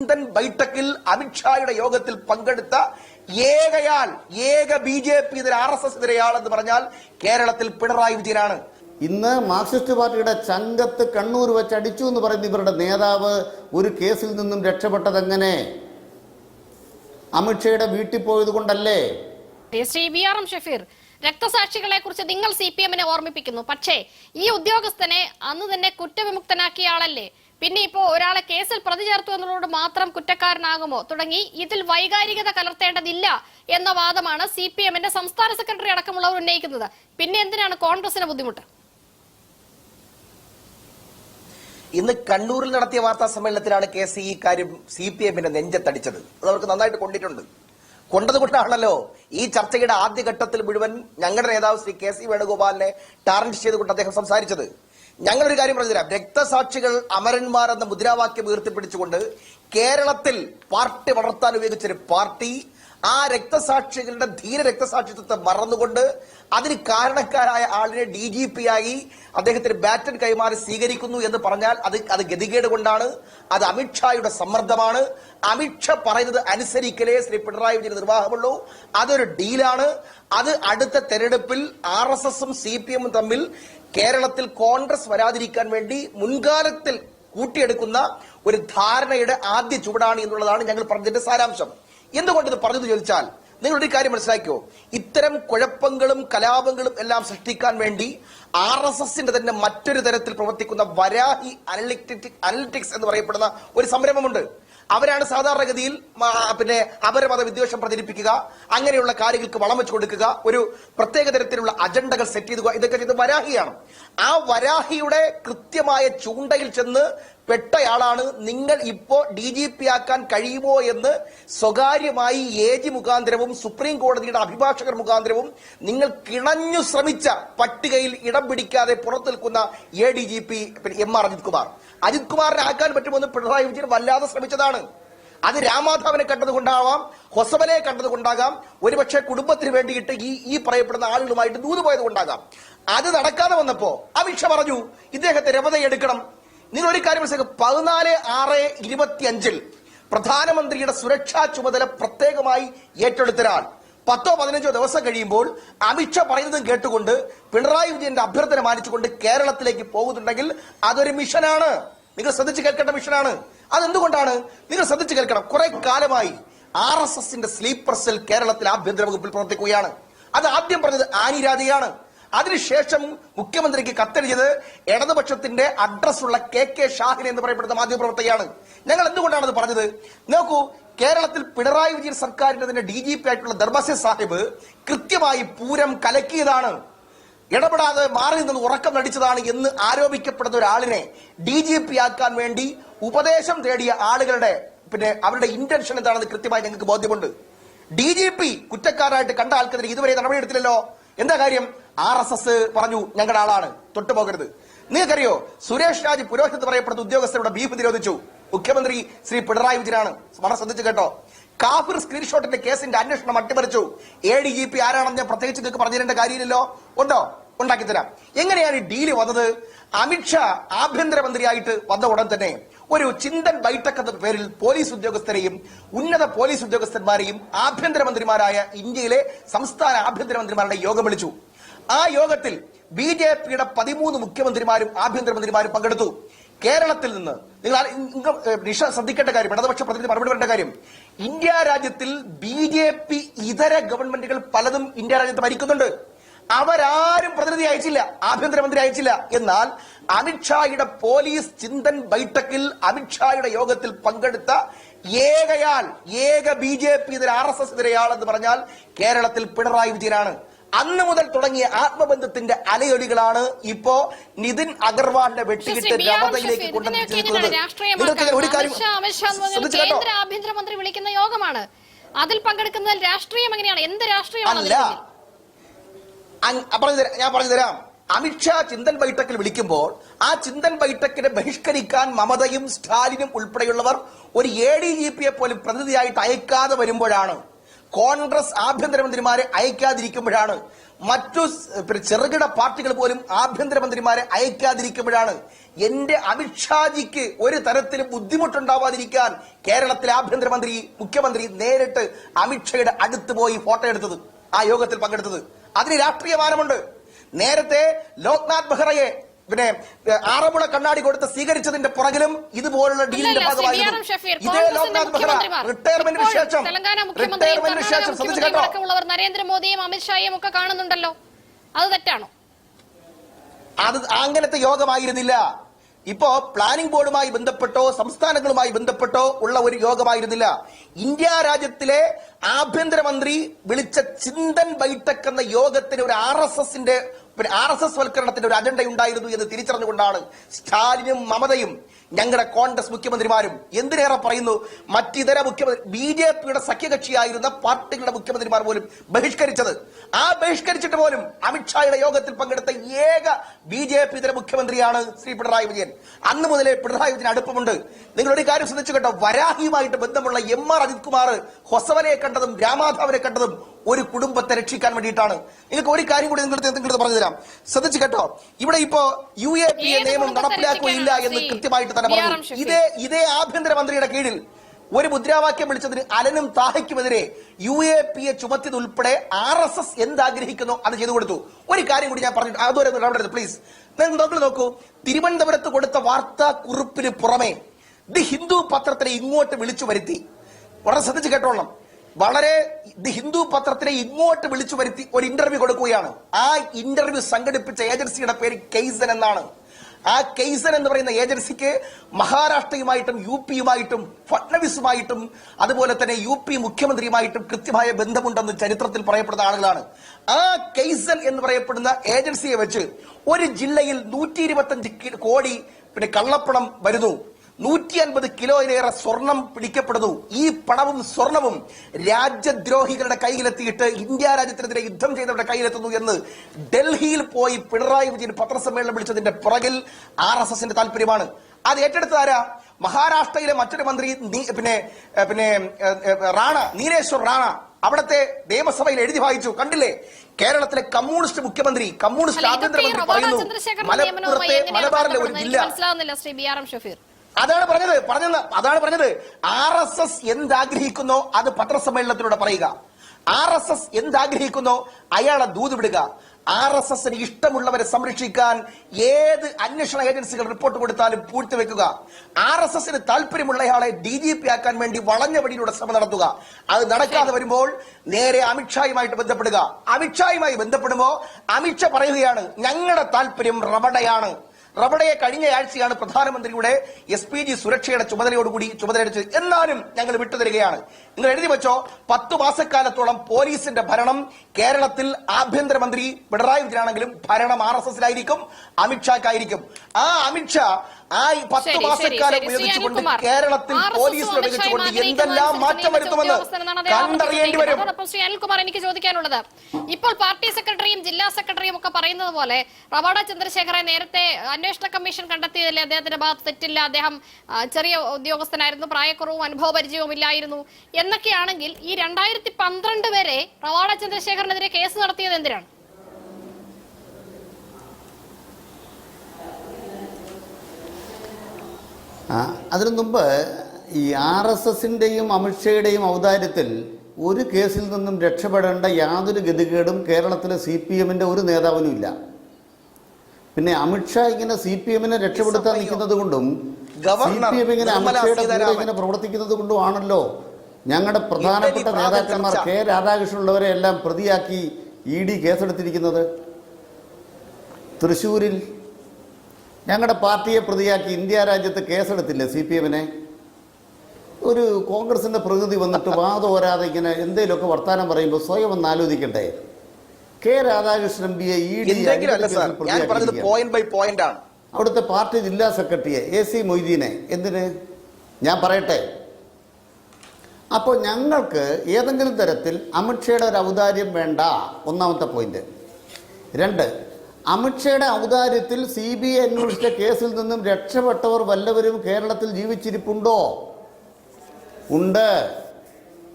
ചിന്തൻ ബൈഠക്കിൽ അമിത്ഷായുടെ യോഗത്തിൽ പങ്കെടുത്ത ഏകയാൾ ഏക ബി ജെ പി ഇതര ആർ എസ് എസ് ഇതരയാളെന്ന് പറഞ്ഞാൽ കേരളത്തിൽ പിണറായി വിജയനാണ്. ഇന്ന് മാർക്സിസ്റ്റ് പാർട്ടിയുടെ ചങ്കത്ത് കണ്ണൂർ വെച്ച് അടിച്ചു എന്ന് പറയുന്ന ഇവരുടെ നേതാവ് ഒരു കേസിൽ നിന്നും രക്ഷപ്പെട്ടതെങ്ങനെ? അമിത്ഷയുടെ വീട്ടിൽ പോയത് കൊണ്ടല്ലേ? Shri V R M Shafeer രക്തസാക്ഷികളെ കുറിച്ച് നിങ്ങൾ സി പി എമ്മിനെ ഓർമ്മിപ്പിക്കുന്നു. പക്ഷേ ഈ ഉദ്യോഗസ്ഥനെ അന്ന് തന്നെ കുറ്റവിമുക്തനാക്കിയ ആളല്ലേ? പിന്നെ ഇപ്പോ ഒരാളെ കേസിൽ പ്രതി ചേർത്തു എന്നുള്ളത് മാത്രം കുറ്റക്കാരനാകുമോ? തുടങ്ങി ഇതിൽ വൈകാരികത കലർത്തേണ്ടതില്ല എന്ന വാദമാണ് സി പി എമ്മിന്റെ സംസ്ഥാന സെക്രട്ടറി അടക്കമുള്ളവർ ഉന്നയിക്കുന്നത്. പിന്നെ എന്തിനാണ് കോൺഗ്രസിന് ബുദ്ധിമുട്ട്? ഇന്ന് കണ്ണൂരിൽ നടത്തിയ വാർത്താ സമ്മേളനത്തിലാണ് കെ സി ഈ കാര്യം സി പി എമ്മിന്റെ നെഞ്ചത്തടിച്ചത്. അത് അവർക്ക് നന്നായിട്ട് കൊണ്ടിട്ടുണ്ട്. കൊണ്ടതുകൊണ്ടാണല്ലോ ഈ ചർച്ചയുടെ ആദ്യഘട്ടത്തിൽ മുഴുവൻ ഞങ്ങളുടെ നേതാവ് ശ്രീ കെ സി വേണുഗോപാലിനെ ടാർഗറ്റ് ചെയ്തുകൊണ്ട് അദ്ദേഹം സംസാരിച്ചത്. ഞങ്ങളൊരു കാര്യം പറഞ്ഞുതരാം. രക്തസാക്ഷികൾ അമരന്മാർ എന്ന മുദ്രാവാക്യം ഉയർത്തിപ്പിടിച്ചുകൊണ്ട് കേരളത്തിൽ പാർട്ടി വളർത്താൻ ഉപയോഗിച്ചൊരു പാർട്ടി ആ രക്തസാക്ഷികളുടെ ധീര രക്തസാക്ഷിത്വത്തെ മറന്നുകൊണ്ട് അതിന് കാരണക്കാരായ ആളിനെ ഡി ജി പി ആയി അദ്ദേഹത്തിന് ബാറ്റൺ കൈമാറി സ്വീകരിക്കുന്നു എന്ന് പറഞ്ഞാൽ അത് അത് ഗതികേട് കൊണ്ടാണ് അത് അമിത്ഷായുടെ സമ്മർദ്ദമാണ്. അമിത്ഷാ പറയുന്നത് അനുസരിക്കലേ ശ്രീ പിണറായി വിജയൻ നിർവാഹമുള്ളൂ. അതൊരു ഡീലാണ്. അത് അടുത്ത തെരഞ്ഞെടുപ്പിൽ ആർ എസ് എസും സി പി എമ്മും തമ്മിൽ കേരളത്തിൽ കോൺഗ്രസ് വരാതിരിക്കാൻ വേണ്ടി മുൻകാലത്തിൽ കൂട്ടിയെടുക്കുന്ന ഒരു ധാരണയുടെ ആദ്യ ചുവടാണ് എന്നുള്ളതാണ് ഞങ്ങൾ പറഞ്ഞതിന്റെ സാരാംശം. എന്തുകൊണ്ട് ഇത് പറഞ്ഞത് ചോദിച്ചാൽ നിങ്ങൾ ഒരു കാര്യം മനസ്സിലാക്കിയോ? ഇത്തരം കുഴപ്പങ്ങളും കലാപങ്ങളും എല്ലാം സൃഷ്ടിക്കാൻ വേണ്ടി ആർ എസ് എസിന്റെ തന്നെ മറ്റൊരു തരത്തിൽ പ്രവർത്തിക്കുന്ന വരാഹി അനലിറ്റിക് അനലിറ്റിക്സ് എന്ന് പറയപ്പെടുന്ന ഒരു സംരംഭമുണ്ട്. അവരാണ് സാധാരണഗതിയിൽ പിന്നെ അപരമത വിദ്വേഷം പ്രചരിപ്പിക്കുക അങ്ങനെയുള്ള കാര്യങ്ങൾക്ക് വളം വെച്ചു കൊടുക്കുക ഒരു പ്രത്യേക തരത്തിലുള്ള അജണ്ടകൾ സെറ്റ് ചെയ്തുക ഇതൊക്കെ ചെയ്ത് വരാഹിയാണ്. ആ വരാഹിയുടെ കൃത്യമായ ചൂണ്ടയിൽ ചെന്ന് പെട്ടയാളാണ്. നിങ്ങൾ ഇപ്പോ ഡി ജി പി ആക്കാൻ കഴിയുമോ എന്ന് സ്വകാര്യമായി എ ജി മുഖാന്തരവും സുപ്രീം കോടതിയുടെ അഭിഭാഷകർ മുഖാന്തരവും നിങ്ങൾ കിണഞ്ഞു ശ്രമിച്ച പട്ടികയിൽ ഇടം പിടിക്കാതെ പുറത്തു നിൽക്കുന്ന A D G P M R Ajith Kumar. Ajith കുമാറിനെ ആക്കാൻ പറ്റുമെന്ന് പിണറായി വിജയൻ വല്ലാതെ ശ്രമിച്ചതാണ്. അത് രാമാധവനെ കണ്ടതുകൊണ്ടാവാം ഹൊസബലയെ കണ്ടതുകൊണ്ടാകാം ഒരുപക്ഷെ കുടുംബത്തിന് വേണ്ടിയിട്ട് ഈ ഈ പറയപ്പെടുന്ന ആളുകളുമായിട്ട് ദൂത് പോയത് കൊണ്ടാകാം അത് നടക്കാതെ വന്നപ്പോ അമിത്ഷാ പറഞ്ഞു ഇദ്ദേഹത്തെ രമതയെടുക്കണം നിങ്ങൾ ഒരു കാര്യം മനസ്സിലാക്കുക പതിനാല് ആറ് ഇരുപത്തി അഞ്ചിൽ പ്രധാനമന്ത്രിയുടെ സുരക്ഷാ ചുമതല പ്രത്യേകമായി ഏറ്റെടുത്തൊരാൾ പത്തോ പതിനഞ്ചോ ദിവസം കഴിയുമ്പോൾ അമിത്ഷാ പറയുന്നതും കേട്ടുകൊണ്ട് പിണറായി വിജയന്റെ അഭ്യർത്ഥന മാനിച്ചുകൊണ്ട് കേരളത്തിലേക്ക് പോകുന്നുണ്ടെങ്കിൽ അതൊരു മിഷനാണ്. നിങ്ങൾ ശ്രദ്ധിച്ച് കേൾക്കേണ്ട മിഷനാണ്. അതെന്തുകൊണ്ടാണ്? നിങ്ങൾ ശ്രദ്ധിച്ച് കേൾക്കണം. കുറെ കാലമായി ആർ എസ് എസിന്റെ സ്ലീപ്പർ സെൽ കേരളത്തിൽ ആഭ്യന്തര വകുപ്പിൽ പ്രവർത്തിക്കുകയാണ്. അത് ആദ്യം പറഞ്ഞത് ആനി രാജയാണ് അതിനുശേഷം മുഖ്യമന്ത്രിക്ക് കത്തെഴുതിയത് ഇടതുപക്ഷത്തിന്റെ അഡ്രസ് ഉള്ള കെ കെ ഷാഹിൻ എന്ന് പറയപ്പെടുന്ന മാധ്യമപ്രവർത്തകയാണ്. ഞങ്ങൾ എന്തുകൊണ്ടാണ് അത് പറഞ്ഞത്? നോക്കൂ കേരളത്തിൽ പിണറായി വിജയൻ സർക്കാരിന്റെ തന്നെ ഡി ജി പി ആയിട്ടുള്ള ദർബാസെ സാഹിബ് കൃത്യമായി പൂരം കലക്കിയതാണ്. ഇടപെടാതെ മാറി നിന്ന് ഉറക്കം നടിച്ചതാണ് എന്ന് ആരോപിക്കപ്പെടുന്ന ഒരാളിനെ ഡി ജി പി ആക്കാൻ വേണ്ടി ഉപദേശം തേടിയ ആളുകളുടെ പിന്നെ അവരുടെ ഇന്റൻഷൻ എന്താണെന്ന് കൃത്യമായി ഞങ്ങൾക്ക് ബോധ്യമുണ്ട്. ഡി ജി പി കുറ്റക്കാരായിട്ട് കണ്ട ആൾക്കെതിരെ ഇതുവരെ നടപടിയെടുത്തില്ലല്ലോ. എന്താ കാര്യം? ആർ എസ് എസ് പറഞ്ഞു ഞങ്ങളുടെ ആളാണ്. തൊട്ടുപോകരുത് നിങ്ങൾക്കറിയോ സുരേഷ് രാജ് പുരോഹിത് പറയപ്പെടുന്ന ഉദ്യോഗസ്ഥരുടെ ബീഫ് നിരോധിച്ചു മുഖ്യമന്ത്രി ശ്രീ പിണറായി വിജയനാണ്. വളരെ ശ്രദ്ധിച്ചു കേട്ടോ. കാഫിർ സ്ക്രീൻഷോട്ടിന്റെ കേസിന്റെ അന്വേഷണം അട്ടിമറിച്ചു. എ ഡി ജി പി ആരാണെന്ന് പ്രത്യേകിച്ച് നിങ്ങൾക്ക് പറഞ്ഞിരേണ്ട കാര്യമില്ലല്ലോ. ഉണ്ടോ? ഉണ്ടാക്കി തരാം എങ്ങനെയാണ് ഈ ഡീൽ വന്നത്? അമിത്ഷാ ആഭ്യന്തരമന്ത്രിയായിട്ട് വന്ന ഉടൻ തന്നെ ഒരു ചിന്തൻ ബൈഠക് എന്ന പേരിൽ പോലീസ് ഉദ്യോഗസ്ഥരെയും ഉന്നത പോലീസ് ഉദ്യോഗസ്ഥന്മാരെയും ആഭ്യന്തരമന്ത്രിമാരായ ഇന്ത്യയിലെ സംസ്ഥാന ആഭ്യന്തരമന്ത്രിമാരുടെ യോഗം വിളിച്ചു. ആ യോഗത്തിൽ ബി ജെ പിയുടെ പതിമൂന്ന് മുഖ്യമന്ത്രിമാരും ആഭ്യന്തരമന്ത്രിമാരും പങ്കെടുത്തു. കേരളത്തിൽ നിന്ന് നിങ്ങൾ നിഷ ശ്രദ്ധിക്കേണ്ട കാര്യം ഇടതുപക്ഷ പ്രതിനിധി മറുപടി വരേണ്ട കാര്യം. ഇന്ത്യ രാജ്യത്തിൽ ബി ജെ പി ഇതര ഗവൺമെന്റുകൾ പലതും ഇന്ത്യ രാജ്യത്ത് ഭരിക്കുന്നുണ്ട്. അവരാരും പ്രതിനിധി അയച്ചില്ല ആഭ്യന്തരമന്ത്രി അയച്ചില്ല. എന്നാൽ അമിത്ഷായുടെ പോലീസ് ചിന്തൻ ബൈഠക്കിൽ അമിത്ഷായുടെ യോഗത്തിൽ പങ്കെടുത്ത ഏകയാൾ ഏക ബി ജെ പി ഇതര ആർ എസ് എസ് ഇതരയാൾ എന്ന് പറഞ്ഞാൽ കേരളത്തിൽ പിണറായി വിജയനാണ്. അന്ന് മുതൽ തുടങ്ങിയ ആത്മബന്ധത്തിന്റെ അലയൊലികളാണ് ഇപ്പോ നിതിൻ അഗർവാളിന്റെ വെട്ടിയിട്ട് രമതയിലേക്ക് കൊണ്ടുവന്നിരിക്കുന്നത് ആഭ്യന്തരമന്ത്രി വിളിക്കുന്ന യോഗമാണ്. അതിൽ പങ്കെടുക്കുന്നതിൽ രാഷ്ട്രീയം എങ്ങനെയാണ്? എന്ത് രാഷ്ട്രീയമാണ് അല്ല അതിൽ? അങ്- ആ, പറഞ്ഞു ഞാൻ പറഞ്ഞു തരാം. അമിത്ഷാ ചിന്തൻ ബൈഠക്കിൽ വിളിക്കുമ്പോൾ ആ ചിന്തൻ ബൈഠക്കിനെ ബഹിഷ്കരിക്കാൻ മമതയും സ്റ്റാലിനും ഉൾപ്പെടെയുള്ളവർ ഒരു എ ഡി ജി പിയെ പോലും പ്രതിനിധിയായിട്ട് അയക്കാതെ വരുമ്പോഴാണ് കോൺഗ്രസ് ആഭ്യന്തരമന്ത്രിമാരെ അയക്കാതിരിക്കുമ്പോഴാണ് മറ്റു ചെറുകിട പാർട്ടികൾ പോലും ആഭ്യന്തരമന്ത്രിമാരെ അയക്കാതിരിക്കുമ്പോഴാണ് എന്റെ അമിത്ഷാജിക്ക് ഒരു തരത്തിലും ബുദ്ധിമുട്ടുണ്ടാവാതിരിക്കാൻ കേരളത്തിലെ ആഭ്യന്തരമന്ത്രി മുഖ്യമന്ത്രി നേരിട്ട് അമിത്ഷയുടെ അടുത്ത് പോയി ഫോട്ടോ എടുത്തത് ആ യോഗത്തിൽ പങ്കെടുത്തത്. അതിന് രാഷ്ട്രീയ ഭാരമുണ്ട് നേരത്തെ ലോക്നാഥ് ബെഹ്റയെ പിന്നെ ആറമ്പുള ആറന്മുള കണ്ണാടി കൊടുത്ത് സ്വീകരിച്ചതിന്റെ പുറകിലും ഇതുപോലുള്ള ഡീലിന്റെ ഭാഗമായിരുന്നു. ഇതേ ലോക്നാഥ് ബെഹ്റ റിട്ടയർമെന്റിന് ശേഷം റിട്ടയർമെന്റിന് ശേഷം ശ്രദ്ധിച്ചു കേട്ടോ. നരേന്ദ്രമോദിയും അമിത്ഷായും ഒക്കെ കാണുന്നുണ്ടല്ലോ. അത് തെറ്റാണോ? അത് അങ്ങനത്തെ യോഗമായിരുന്നില്ല. ഇപ്പോ പ്ലാനിംഗ് ബോർഡുമായി ബന്ധപ്പെട്ടോ സംസ്ഥാനങ്ങളുമായി ബന്ധപ്പെട്ടോ ഉള്ള ഒരു യോഗമായിരുന്നില്ല. ഇന്ത്യ രാജ്യത്തിലെ ആഭ്യന്തരമന്ത്രി വിളിച്ച ചിന്തൻ ബൈഠക് എന്ന യോഗത്തിന് ഒരു ആർ എസ് എസിന്റെ ആർ എസ് എസ് വൽക്കരണത്തിന്റെ ഒരു അജണ്ട ഉണ്ടായിരുന്നു എന്ന് തിരിച്ചറിഞ്ഞുകൊണ്ടാണ് സ്റ്റാലിനും മമതയും ഞങ്ങളുടെ കോൺഗ്രസ് മുഖ്യമന്ത്രിമാരും എന്തിനേറെ പറയുന്നു? മറ്റിതര മുഖ്യമന്ത്രി ബി ജെ പിയുടെ സഖ്യകക്ഷിയായിരുന്ന പാർട്ടികളുടെ മുഖ്യമന്ത്രിമാർ പോലും ബഹിഷ്കരിച്ചത്. ആ ബഹിഷ്കരിച്ചിട്ട് പോലും അമിത്ഷായുടെ യോഗത്തിൽ പങ്കെടുത്ത ഏക ബി ജെ പി ഇതര മുഖ്യമന്ത്രിയാണ് ശ്രീ പിണറായി വിജയൻ. അന്ന് മുതലേ പിണറായി വിജയൻ അടുപ്പമുണ്ട്. നിങ്ങൾ ഒരു കാര്യം ശ്രദ്ധിച്ചു കേട്ടോ. വരാഹിയുമായിട്ട് ബന്ധമുള്ള എം ആർ അജിത് കുമാർ ഹൊസവനെ കണ്ടതും രാമാധാവനെ കണ്ടതും ഒരു കുടുംബത്തെ രക്ഷിക്കാൻ വേണ്ടിയിട്ടാണ്. നിങ്ങൾക്ക് ഒരു കാര്യം കൂടി നിങ്ങളുടെ നിങ്ങളുടെ പറഞ്ഞു തരാം ശ്രദ്ധിച്ചു കേട്ടോ. ഇവിടെ ഇപ്പോ യു എ പി എ നിയമം നടപ്പിലാക്കുകയില്ല എന്ന് കൃത്യമായിട്ട് തന്നെ പറഞ്ഞു? ഇതേ ഇതേ ആഭ്യന്തരമന്ത്രിയുടെ കീഴിൽ ഒരു മുദ്രാവാക്യം വിളിച്ചതിന് അലനും താഹയ്ക്കുമെതിരെ യു എ പി എ ചുമത്തിയത് ഉൾപ്പെടെ ആർ എസ് എസ് എന്താഗ്രഹിക്കുന്നു അത് ചെയ്തു കൊടുത്തു. ഒരു കാര്യം കൂടി ഞാൻ പറഞ്ഞു അതുവരെ ഇടപെടരുത് പ്ലീസ് നിങ്ങൾ നോക്കൂ. തിരുവനന്തപുരത്ത് കൊടുത്ത വാർത്താ കുറിപ്പിന് പുറമെ ദി ഹിന്ദു പത്രത്തിനെ ഇങ്ങോട്ട് വിളിച്ചു വരുത്തി. വളരെ ശ്രദ്ധിച്ച് കേട്ടോളണം. വളരെ ദി ഹിന്ദു പത്രത്തിനെ ഇങ്ങോട്ട് വിളിച്ചു വരുത്തി ഒരു ഇന്റർവ്യൂ കൊടുക്കുകയാണ്. ആ ഇന്റർവ്യൂ സംഘടിപ്പിച്ച ഏജൻസിയുടെ പേര് കെയ്സൻ എന്നാണ്. ആ കെയ്സൻ എന്ന് പറയുന്ന ഏജൻസിക്ക് മഹാരാഷ്ട്രയുമായിട്ടും യു പിയുമായിട്ടും ഫഡ്നവിസുമായിട്ടും അതുപോലെ തന്നെ യു പി മുഖ്യമന്ത്രിയുമായിട്ടും കൃത്യമായ ബന്ധമുണ്ടെന്ന് ചരിത്രത്തിൽ പറയപ്പെടുന്ന ആളുകളാണ്. ആ കെയ്സൻ എന്ന് പറയപ്പെടുന്ന ഏജൻസിയെ വെച്ച് ഒരു ജില്ലയിൽ നൂറ്റി ഇരുപത്തഞ്ച് കോടി പിന്നെ കള്ളപ്പണം വരുന്നു. നൂറ്റി അൻപത് കിലോയിലേറെ സ്വർണം പിടിക്കപ്പെടുന്നു. ഈ പണവും സ്വർണവും രാജ്യദ്രോഹികളുടെ കയ്യിലെത്തിയിട്ട് ഇന്ത്യ രാജ്യത്തിനെതിരെ യുദ്ധം ചെയ്തവരുടെ കയ്യിലെത്തുന്നു എന്ന് ഡൽഹിയിൽ പോയി പിണറായി വിജയൻ പത്രസമ്മേളനം വിളിച്ചതിന്റെ പുറകിൽ ആർ എസ് എസിന്റെ താല്പര്യമാണ് അത് ഏറ്റെടുത്തതാരാ മഹാരാഷ്ട്രയിലെ മറ്റൊരു മന്ത്രി പിന്നെ പിന്നെ റാണ നീലേശ്വർ റാണ. അവിടത്തെ നിയമസഭയിൽ എഴുതി വായിച്ചു. കണ്ടില്ലേ? കേരളത്തിലെ കമ്മ്യൂണിസ്റ്റ് മുഖ്യമന്ത്രി കമ്മ്യൂണിസ്റ്റ് ആഭ്യന്തരമന്ത്രി പറയുന്നു മലപ്പുറത്തെ മലബാറിലെ ഒരു ജില്ല. മനസ്സിലാവുന്നില്ല Shri B R M Shafeer? അതാണ് പറഞ്ഞത് പറഞ്ഞത് അതാണ് പറഞ്ഞത്. ആർ എസ് എസ് എന്താഗ്രഹിക്കുന്നോ അത് പത്രസമ്മേളനത്തിലൂടെ പറയുക. ആർ എസ് എസ് എന്താഗ്രഹിക്കുന്നോ അയാളെ ദൂത് വിടുക. ആർ എസ് എസിന് ഇഷ്ടമുള്ളവരെ സംരക്ഷിക്കാൻ ഏത് അന്വേഷണ ഏജൻസികൾ റിപ്പോർട്ട് കൊടുത്താലും പൂഴ്ത്തിവെക്കുക ആർ എസ് എസിന് താല്പര്യമുള്ളയാളെ ഡി ജി പി ആക്കാൻ വേണ്ടി വളഞ്ഞ വഴിയിലൂടെ ശ്രമം നടത്തുക. അത് നടക്കാതെ വരുമ്പോൾ നേരെ അമിത്ഷായുമായിട്ട് ബന്ധപ്പെടുക. അമിത്ഷായുമായി ബന്ധപ്പെടുമ്പോ അമിത്ഷാ പറയുകയാണ് ഞങ്ങളുടെ താല്പര്യം റബഡയാണ് റബഡയെ കഴിഞ്ഞ ആഴ്ചയാണ് പ്രധാനമന്ത്രിയുടെ എസ് പി ജി സുരക്ഷയുടെ ചുമതലയോടുകൂടി ചുമതലയെടുത്തത് എന്നാലും ഞങ്ങൾ വിട്ടുതരികയാണ്. നിങ്ങൾ എഴുതി വെച്ചോ പത്ത് മാസക്കാലത്തോളം പോലീസിന്റെ ഭരണം കേരളത്തിൽ ആഭ്യന്തരമന്ത്രി പിണറായി വിജയനാണെങ്കിലും ഭരണം ആർ എസ് എസിലായിരിക്കും അമിത്ഷാക്കായിരിക്കും. ആ അമിത്ഷാ ആ പത്ത് മാസക്കാലം ഉപയോഗിച്ചുകൊണ്ട് കേരളത്തിൽ പോലീസ് ഉപയോഗിച്ചുകൊണ്ട് എന്തെല്ലാം മാറ്റം വരുത്തുമെന്ന് കണ്ടറിയേണ്ടി വരും. ശ്രീ അനിൽകുമാർ എനിക്ക് ചോദിക്കാനുള്ളത് ഇപ്പോൾ പാർട്ടി സെക്രട്ടറിയും ജില്ലാ സെക്രട്ടറിയും ഒക്കെ പറയുന്നത് പോലെ റവാഡ ചന്ദ്രശേഖരൻ നേരത്തെ അന്വേഷണ കമ്മീഷൻ കണ്ടെത്തിയതിൽ അദ്ദേഹത്തിന്റെ ഭാഗത്ത് തെറ്റില്ല. അദ്ദേഹം ചെറിയ ഉദ്യോഗസ്ഥനായിരുന്നു. പ്രായക്കുറവും അനുഭവ പരിചയവും ഇല്ലായിരുന്നു. എന്നൊക്കെയാണെങ്കിൽ ഈ രണ്ടായിരത്തി പന്ത്രണ്ട് വരെ റവാഡ ചന്ദ്രശേഖരനെതിരെ കേസ് നടത്തിയത് എന്തിനാണ്? അതിനു മുമ്പ് ഈ ആർ എസ് എസിന്റെയും അമിത്ഷയുടെയും ഔദാര്യത്തിൽ ഒരു കേസിൽ നിന്നും രക്ഷപ്പെടേണ്ട യാതൊരു ഗതികേടും കേരളത്തിലെ സി പി എമ്മിന്റെ ഒരു നേതാവിനും ഇല്ല. പിന്നെ അമിത്ഷാ ഇങ്ങനെ സി പി എമ്മിനെ രക്ഷപ്പെടുത്താൻ? നിൽക്കുന്നത് കൊണ്ടും സി പി എം ഇങ്ങനെ അമിത്ഷയുടെ കൂടെ ഇങ്ങനെ പ്രവർത്തിക്കുന്നത് കൊണ്ടുമാണല്ലോ. ഞങ്ങളുടെ പ്രധാനപ്പെട്ട നേതാക്കന്മാർ കെ രാധാകൃഷ്ണൻ ഉള്ളവരെ എല്ലാം പ്രതിയാക്കി ഇ ഡി കേസെടുത്തിരിക്കുന്നത്. തൃശ്ശൂരിൽ ഞങ്ങളുടെ പാർട്ടിയെ പ്രതിയാക്കി ഇന്ത്യ രാജ്യത്ത് കേസെടുത്തില്ലേ സി പി എമ്മിനെ? ഒരു കോൺഗ്രസിന്റെ പ്രതിനിധി വന്നിട്ട് വാദോരാതെ ഇങ്ങനെ എന്തെങ്കിലുമൊക്കെ വർത്തമാനം പറയുമ്പോൾ സ്വയം ഒന്ന് ആലോചിക്കട്ടെ കെ രാധാകൃഷ്ണൻ ബി ആണ്. അവിടുത്തെ പാർട്ടി ജില്ലാ സെക്രട്ടറിയെ എ സി മൊയ്തീനെ. എന്തിന്? ഞാൻ പറയട്ടെ. അപ്പോൾ ഞങ്ങൾക്ക് ഏതെങ്കിലും തരത്തിൽ അമിത്ഷയുടെ ഒരു ഔദാര്യം വേണ്ട. ഒന്നാമത്തെ പോയിന്റ് രണ്ട് അമിത്ഷയുടെ ഔദാര്യത്തിൽ സി ബി ഐ അന്വേഷിച്ച കേസിൽ നിന്നും രക്ഷപ്പെട്ടവർ വല്ലവരും കേരളത്തിൽ ജീവിച്ചിരിപ്പുണ്ടോ? ഉണ്ട്.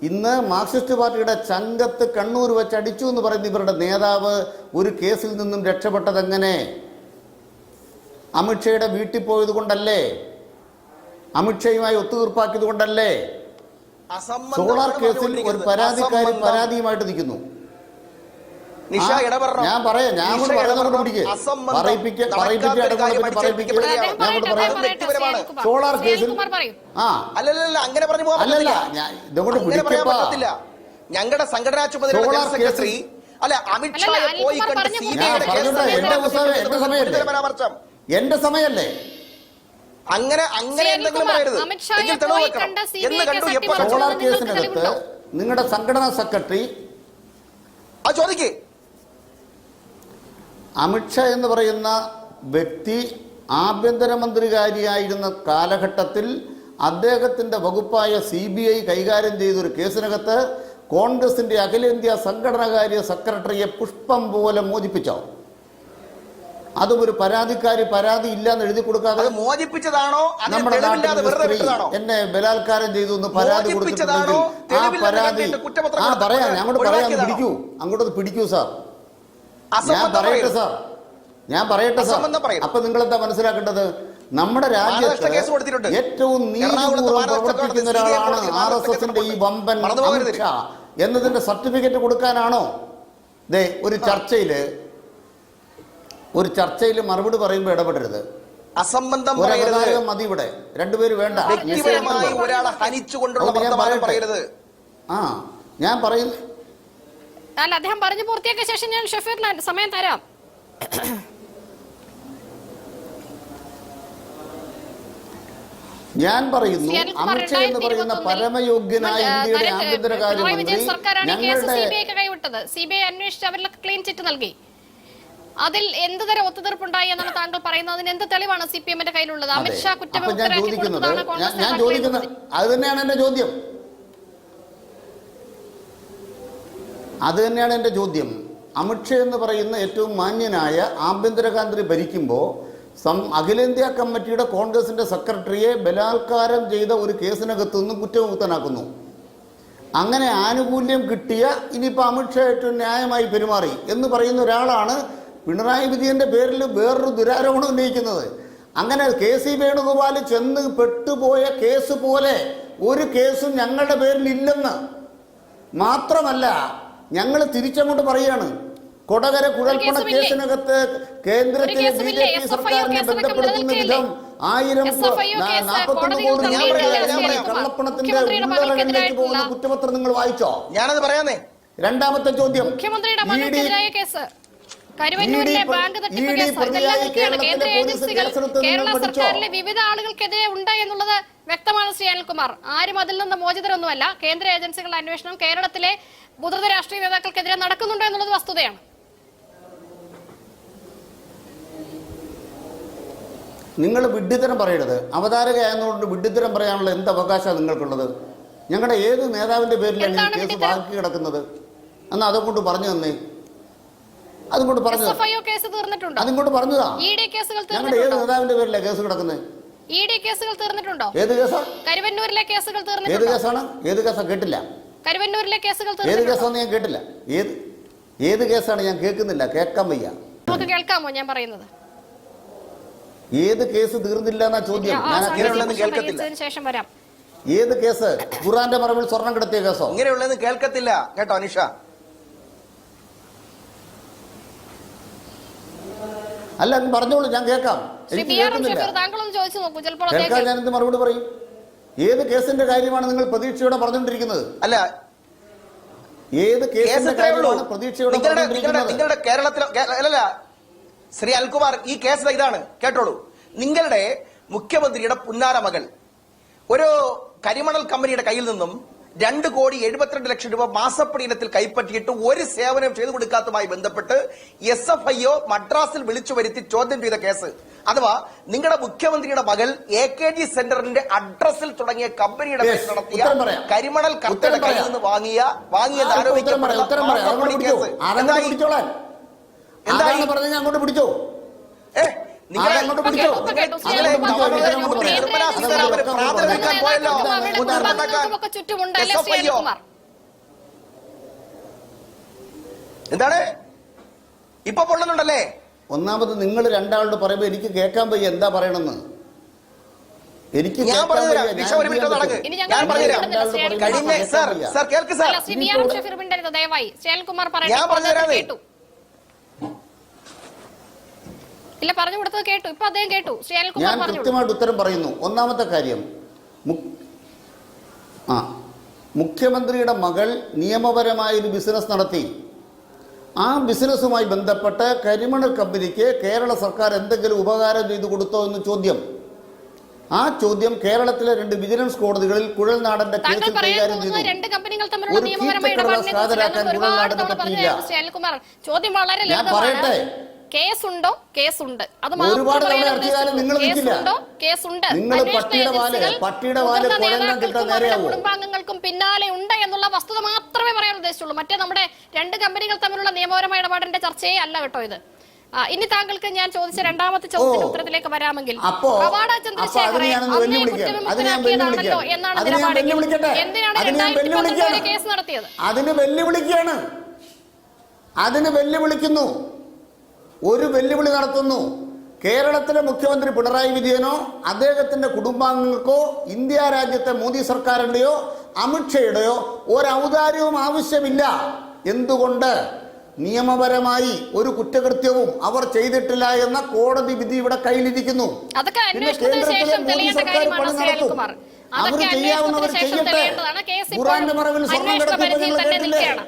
ഇന്ന് മാർക്സിസ്റ്റ് പാർട്ടിയുടെ ചങ്കത്ത് കണ്ണൂർ വെച്ച് അടിച്ചു എന്ന് പറയുന്ന ഇവരുടെ നേതാവ് ഒരു കേസിൽ നിന്നും രക്ഷപ്പെട്ടത് എങ്ങനെ അമിത്ഷയുടെ വീട്ടിൽ പോയത് കൊണ്ടല്ലേ അമിത്ഷയുമായി ഒത്തുതീർപ്പാക്കിയത് കൊണ്ടല്ലേ സോളാർ കേസിൽ ഒരു. പരാതിക്കാരി പരാതിയുമായിട്ട് നിൽക്കുന്നു. നിഷ ആ, ഇടപെടണം. ഞാൻ പറയാം. ഞാൻ കൂടെ പറയുന്നത്. പിടിക്ക്. വ്യക്തിപരമാണ്. സോളാർ കേസിൽ ആ. അല്ലല്ല അങ്ങനെ പറഞ്ഞു പോകാൻ പറ്റത്തില്ല. ഞങ്ങളുടെ സംഘടനാ ചുമതല സെക്രട്ടറി അല്ല അമിത്ഷായെ പോയി കണ്ട് സി ബി ഐയുടെ പരാമർശം. എന്റെ സമയല്ലേ അങ്ങനെ അങ്ങനെ എന്തെങ്കിലും പറയരുത്. കണ്ട CBI എന്ന് കണ്ടു കേസ് എപ്പോൾ? സോളാർ നിങ്ങൾക്ക് കേസിനകത്ത്? നിങ്ങളുടെ സംഘടനാ സെക്രട്ടറി ആ ചോദിക്കേ. അമിത്ഷാ എന്ന് പറയുന്ന വ്യക്തി ആഭ്യന്തരമന്ത്രികാരിയായിരുന്ന കാലഘട്ടത്തിൽ അദ്ദേഹത്തിന്റെ വകുപ്പായ സി ബി ഐ കൈകാര്യം ചെയ്തൊരു കേസിനകത്ത് കോൺഗ്രസിന്റെ അഖിലേന്ത്യാ സംഘടനകാര്യ സെക്രട്ടറിയെ പുഷ്പം പോലെ മോചിപ്പിച്ചോ? അതും ഒരു പരാതിക്കാരി പരാതി ഇല്ലാന്ന് എഴുതി കൊടുക്കാതെ മോചിപ്പിച്ചതാണോ? നമ്മുടെ സ്ത്രീ എന്നെ ബലാത്കാരം ചെയ്തു എന്ന് പരാതി? കൊടുത്തിട്ടുണ്ടെങ്കിൽ ആ പരാതി ആ പറയാം. ഞാൻ അങ്ങോട്ട് പറയാം. പിടിക്കൂ. അങ്ങോട്ട് പിടിക്കൂ സാർ. ഞാൻ പറയട്ടെ. സാർ. ഞാൻ പറയട്ടെ സാർ. അപ്പൊ നിങ്ങൾ എന്താ മനസ്സിലാക്കേണ്ടത്? നമ്മുടെ. രാജ്യത്ത് ഏറ്റവും നീതിപൂർവം പ്രവർത്തിക്കുന്ന ഒരാളാണ് ആർ എസ് എസിന്റെ ഈ വമ്പൻ എന്നതിന്റെ സർട്ടിഫിക്കറ്റ് കൊടുക്കാനാണോ? ദേ ഒരു ചർച്ചയിൽ ഒരു ചർച്ചയിൽ മറുപടി പറയുമ്പോൾ ഇടപെടരുത്. അസംബന്ധം പറയരുത്. മതി ഇവിടെ. രണ്ടുപേര് വേണ്ട. വ്യക്തിപരമായി ഒരാളെ ഹനിച്ചുകൊണ്ടുള്ള വർത്തമാനം പറയരുത്. ആ ഞാൻ പറയുന്നു. അല്ല അദ്ദേഹം പറഞ്ഞു പൂർത്തിയാക്കിയ ശേഷം ഞാൻ ഷഫീറിന് സമയം തരാം. ഞാൻ പറയുന്നു അമിത്ഷാ എന്ന് പറയുന്ന പരമയോഗ്യനായ ഇന്ത്യയുടെ ആഭ്യന്തര കാര്യമന്ത്രി ഞങ്ങളുടെ സി ബി ഐ അന്വേഷിച്ച് അവരിലൊക്കെ ക്ലീൻ ചിറ്റ് നൽകി. അതിൽ എന്ത് തരം ഒത്തുതീർപ്പുണ്ടായി എന്നാണ് താങ്കൾ പറയുന്നത്? അതിന് എന്ത് തെളിവാണ് സി പി എമ്മിന്റെ കയ്യിലുള്ളത്. അമിത്ഷാ കുറ്റം ഞാൻ ചോദിക്കുന്നത്. അത് തന്നെയാണ് എന്റെ ചോദ്യം. അത് തന്നെയാണ് എന്റെ ചോദ്യം. അമിത്ഷാ എന്ന് പറയുന്ന ഏറ്റവും മാന്യനായ ആഭ്യന്തരകാന്ത്രി ഭരിക്കുമ്പോൾ സം അഖിലേന്ത്യാ കമ്മിറ്റിയുടെ കോൺഗ്രസിന്റെ സെക്രട്ടറിയെ ബലാത്കാരം ചെയ്ത ഒരു കേസിനകത്തു നിന്നും കുറ്റവിമുക്തനാക്കുന്നു. അങ്ങനെ ആനുകൂല്യം കിട്ടിയ ഇനിയിപ്പോൾ അമിത്ഷാ ഏറ്റവും ന്യായമായി പെരുമാറി എന്ന് പറയുന്ന ഒരാളാണ് പിണറായി വിജയന്റെ പേരിൽ വേറൊരു ദുരാരോപണം ഉന്നയിക്കുന്നത്. അങ്ങനെ കെ സി വേണുഗോപാൽ ചെന്ന് പെട്ടുപോയ കേസ് പോലെ ഒരു കേസും ഞങ്ങളുടെ പേരിൽ ഇല്ലെന്ന് മാത്രമല്ല ഞങ്ങൾ തിരിച്ചങ്ങോട്ട് പറയാണ്. കൊടകര കുഴൽപ്പണ? കേസിനകത്ത് കേന്ദ്രത്തിലെ ബി? ജെ പി സർക്കാരിനെ ബന്ധപ്പെടുത്തുന്ന വിധം ആയിരം കേസ് നാൽപ്പത്തൊന്ന് കോടി ഞാൻ പറയാം. കള്ളപ്പണത്തിന്റെ മുഖ്യമന്ത്രിയുടെ പോകുന്ന കുറ്റപത്രം നിങ്ങൾ വായിച്ചോ? ഞാനത് പറയാന്നേ. രണ്ടാമത്തെ ചോദ്യം. മുഖ്യമന്ത്രിയുടെ കേസ്. കരുവന്നൂരിലെ ബാങ്ക് തട്ടിപ്പ് കേസ്. ഇതെല്ലാം കേന്ദ്ര ഏജൻസികൾ കേരള സർക്കാരിലെ വിവിധ ആളുകൾക്കെതിരെ ഉണ്ട് എന്നുള്ളത് വ്യക്തമാണ് ശ്രീ അനിൽകുമാർ. ആരും അതിൽ നിന്ന് മോചിതരൊന്നുമല്ല. കേന്ദ്ര ഏജൻസികളുടെ അന്വേഷണം കേരളത്തിലെ മുതിർന്ന രാഷ്ട്രീയ നേതാക്കൾക്കെതിരെ നടക്കുന്നുണ്ട് എന്നുള്ളത് വസ്തുതയാണ്. നിങ്ങൾ വിഡ്ഢിത്തരം പറയരുത്. അവതാരകയായതുകൊണ്ട് വിഡ്ഢിത്തരം പറയാനുള്ള എന്ത് അവകാശമാണ് നിങ്ങൾക്കുള്ളത്? ഞങ്ങളുടെ ഏത് നേതാവിന്റെ പേരിലാണ് ഈ കേസ്? ബാക്കി കിടക്കുന്നത്? എന്നാ അതുകൊണ്ട് പറഞ്ഞു തന്നേ. അതുകൊണ്ട് പറഞ്ഞു അതിങ്ങോട്ട് പറഞ്ഞതാ. ഞങ്ങളുടെ ഏത് നേതാവിന്റെ പേരിലാണ് കേസ് കിടക്കുന്നത്? ഇ ഡി കേസുകൾ തീർന്നിട്ടുണ്ടോ? ഏത് കേസാ? കരുവന്നൂരിലെ കേസുകൾ ഏത് കേസാണ്? ഏത് കേസാ? കേട്ടില്ല. കരുവന്നൂരിലെ കേസുകൾ ഏത് തീർന്നിട്ടുണ്ടോ? ഞാൻ കേട്ടില്ല. ഏത് ഏത് കേസാണ് ഞാൻ കേൾക്കുന്നില്ല. കേൾക്കാൻ വയ്യ. നമുക്ക് കേൾക്കാമോ? ഞാൻ പറയുന്നത്. ഏത് കേസ് തീർന്നില്ല എന്നാ ചോദ്യം ഞാൻ കേരളത്തിൽ കേൾക്കത്തില്ല. ശേഷം വരാം. ഏത് കേസ്? ഖുറാന്റെ മറവിൽ സ്വർണം കിടത്തിയ കേസോ? ഇങ്ങനെയുള്ളതെന്ന് കേൾക്കത്തില്ല. കേട്ടോ അനിഷ. അല്ല പറഞ്ഞോളൂ. ഞാൻ കേൾക്കാം. എനിക്ക് കേൾക്കുന്നില്ല. താങ്കളൊന്ന് ചോദിച്ചു നോക്കൂ. ചിലപ്പോൾ കേൾക്കാൻ ഞാൻ എന്ത് മറുപടി പറയും? ഏത് കേസിന്റെ കാര്യമാണ് നിങ്ങൾ പ്രതീക്ഷയോടെ പറഞ്ഞുകൊണ്ടിരിക്കുന്നത്? അല്ല. ഏത് കേസ് കേസിന്റെ കാര്യമാണ് പ്രതീക്ഷയോടെ നിങ്ങളുടെ കേരളത്തിലെ അല്ലല്ല. ശ്രീ അൽകുമാർ ഈ കേസ് ഇതാണ്. കേട്ടോളൂ. നിങ്ങളുടെ മുഖ്യമന്ത്രിയുടെ പുന്നാര മകൾ ഒരു കരിമണൽ കമ്പനിയുടെ കയ്യിൽ നിന്നും രണ്ട് കോടി എഴുപത്തിരണ്ട് ലക്ഷം രൂപ മാസപ്പടി ഇനത്തിൽ കൈപ്പറ്റിയിട്ട് ഒരു സേവനം ചെയ്തു കൊടുക്കാത്തതുമായി ബന്ധപ്പെട്ട് എസ് എഫ് ഐ ഒ മദ്രാസിൽ വിളിച്ചു വരുത്തി ചോദ്യം ചെയ്ത കേസ്. അഥവാ നിങ്ങളുടെ മുഖ്യമന്ത്രിയുടെ മകൾ എ കെ ജി സെന്ററിന്റെ അഡ്രസ്സിൽ തുടങ്ങിയ കമ്പനിയുടെ നടത്തിയ കരിമണൽ കത്തിടക്കയിൽ നിന്ന് വാങ്ങിയ വാങ്ങിയത് ആരോപിക്കപ്പെടുന്ന എന്താണ്? ഇപ്പൊ പൊള്ളുന്നുണ്ടല്ലേ? ഒന്നാമത് നിങ്ങൾ രണ്ടാളോട് പറയുമ്പോൾ എനിക്ക് കേൾക്കാൻ വയ്യ. എന്താ പറയണമെന്ന്? എനിക്ക് ഞാൻ പറഞ്ഞുതരാം. ഞാൻ നിഷ ഒരു മിനിറ്റ് നടക്ക് ഞാൻ ഞങ്ങൾ പറഞ്ഞുതരാം. കഴിഞ്ഞ കഴിഞ്ഞ സർ സർ കേൾക്ക് സർ. ദയവായി. ഞാൻ പറഞ്ഞുതരാതെ. ഇല്ല പറഞ്ഞു കൊടുത്തത് കേട്ടു. ഇപ്പൊ അദ്ദേഹം കേട്ടു. ഞാൻ കൃത്യമായിട്ട് ഉത്തരം പറയുന്നു. ഒന്നാമത്തെ കാര്യം ആ മുഖ്യമന്ത്രിയുടെ മകൾ നിയമപരമായ ഒരു ബിസിനസ് നടത്തി. ആ ബിസിനസ്സുമായി ബന്ധപ്പെട്ട് കരിമണൽ കമ്പനിക്ക് കേരള സർക്കാർ എന്തെങ്കിലും ഉപകാരം ചെയ്തു കൊടുത്തോ എന്ന് ചോദ്യം ആ ചോദ്യം കേരളത്തിലെ രണ്ട് വിജിലൻസ് കോടതികളിൽ കുഴൽനാടന്റെ കേസിൽ കൈകാര്യം ചെയ്തു ഒരു കീഴ്ക്കടലാസ് ഇടപാടിനെ ഹാജരാക്കാൻ കുഴൽനാടന് പറ്റിയില്ല. ഞാൻ പറയട്ടെ. കേസുണ്ടോ? കേസുണ്ട്. അത് ഒരുപാട് തവണ നിങ്ങൾ നിൽക്കില്ല. കേസുണ്ടോ? കേസുണ്ട്. നിങ്ങൾ അന്വേഷണ പട്ടിയുടെ വാൽ, ഏജൻസികൾ പട്ടിയുടെ വാൽ മുതിർന്ന കുഴലിനാൻ നേതാക്കൾക്കും കിട്ടാൻ അവരുടെ നേരെയാവോ? കുടുംബാംഗങ്ങൾക്കും പിന്നാലെ ഉണ്ട് എന്നുള്ള വസ്തുത മാത്രമേ പറയാൻ ഉദ്ദേശിച്ചുള്ളൂ. മറ്റേ നമ്മുടെ രണ്ട് കമ്പനികൾ തമ്മിലുള്ള നിയമപരമായ ഇടപാടിന്റെ ചർച്ചയെ അല്ല കേട്ടോ ഇത്. ആ, ഇനി താങ്കൾക്ക് ഞാൻ ചോദിച്ച രണ്ടാമത്തെ ചോദ്യത്തിന് ഓ. ഉത്തരത്തിലേക്ക് വരാമെങ്കിൽ അപ്പോ പ്രവാട അപ്പൊ അതിന് ചന്ദ്രശേഖരെ ഞാനൊന്ന് അന്നേ വെല്ലുവിളിക്കാം. അതിന് ഞാൻ കുറ്റവിമുക്തനാക്കിയതാണല്ലോ വെല്ലുവിളിക്കാം. എന്നാണ് അതിന് ഞാൻ നിലപാടെങ്കിൽ വെല്ലുവിളിക്കട്ടെ. എന്തിനാണ് അതിനെ ഞാൻ രണ്ടായിരത്തി കേസ് നടത്തിയത്? അതിന് വെല്ലുവിളിക്കുകയാണ്. അതിന് വെല്ലുവിളിക്കുന്നു. ഒരു വെല്ലുവിളി നടത്തുന്നു. കേരളത്തിലെ മുഖ്യമന്ത്രി പിണറായി വിജയനോ അദ്ദേഹത്തിന്റെ കുടുംബാംഗങ്ങൾക്കോ ഇന്ത്യ രാജ്യത്തെ മോദി സർക്കാരിന്റെയോ അമിത്ഷയുടെയോ ഒരു ഔദാര്യവും ആവശ്യമില്ല. എന്തുകൊണ്ട്? നിയമപരമായി ഒരു കുറ്റകൃത്യവും അവർ ചെയ്തിട്ടില്ല എന്ന കോടതി വിധി ഇവിടെ കയ്യിലിരിക്കുന്നു. അവർ കേന്ദ്രത്തിലെ മോദി സർക്കാർ പണി നടത്തും. ചെയ്യാവുന്നവർ ചെയ്യട്ടെ. ഖുറാന്റെ മറവിൽ സ്വർണം കേട്ടില്ലേ? നിൽക്കുകയാണ്.